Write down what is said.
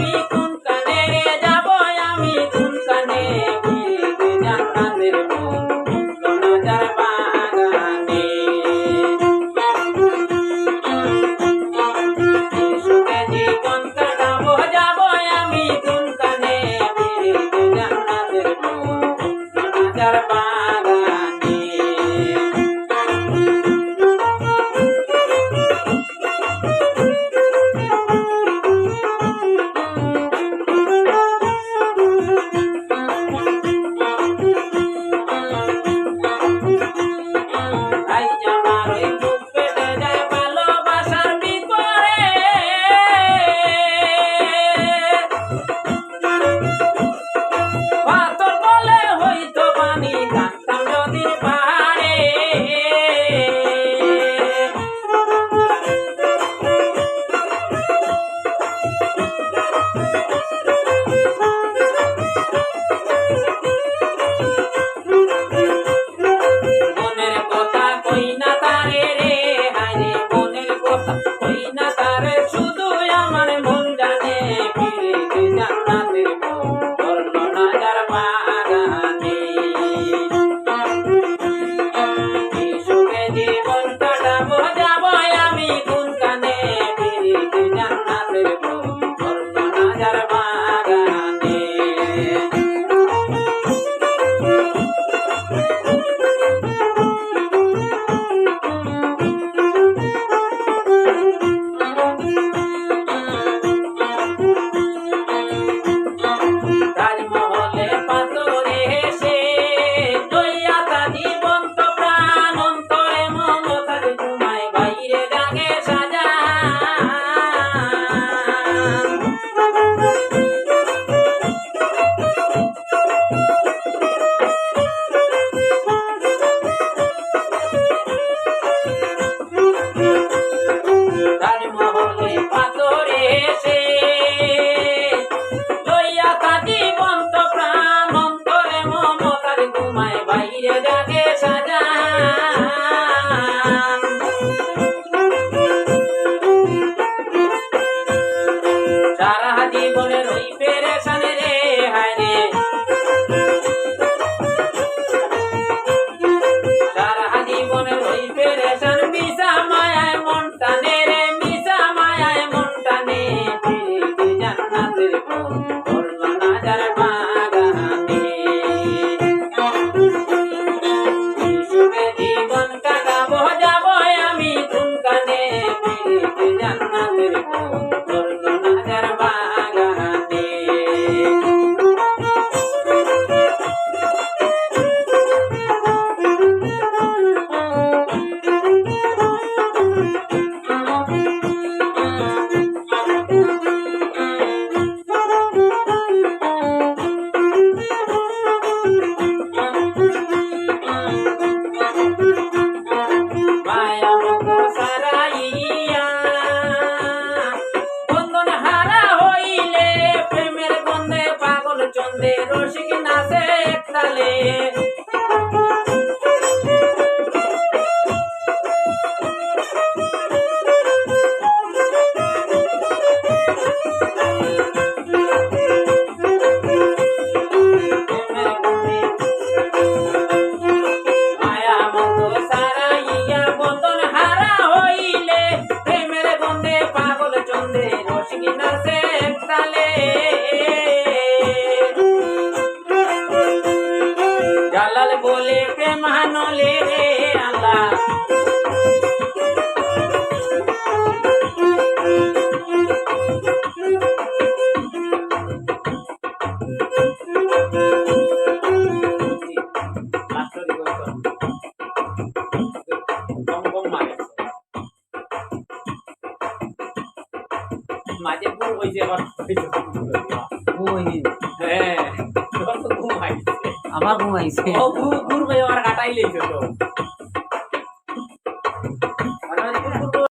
You. আমায় বাইরে ডাকে সাজা সারা জীবনের ওই পেরেশানে রে হায় রে মিশা মায়ায় মনটা নে রে, মিশা মায়ায় মনটা নে মনে রসিক নাচে এক তালে নলে প্রেম নলে রে আল্লাহ। মাঝে পুরো হয়েছে আবার হ্যাঁ। আবার ঘুমাইছে। ও ঘুর ঘুর করে আবার কাটাই লেছে তো।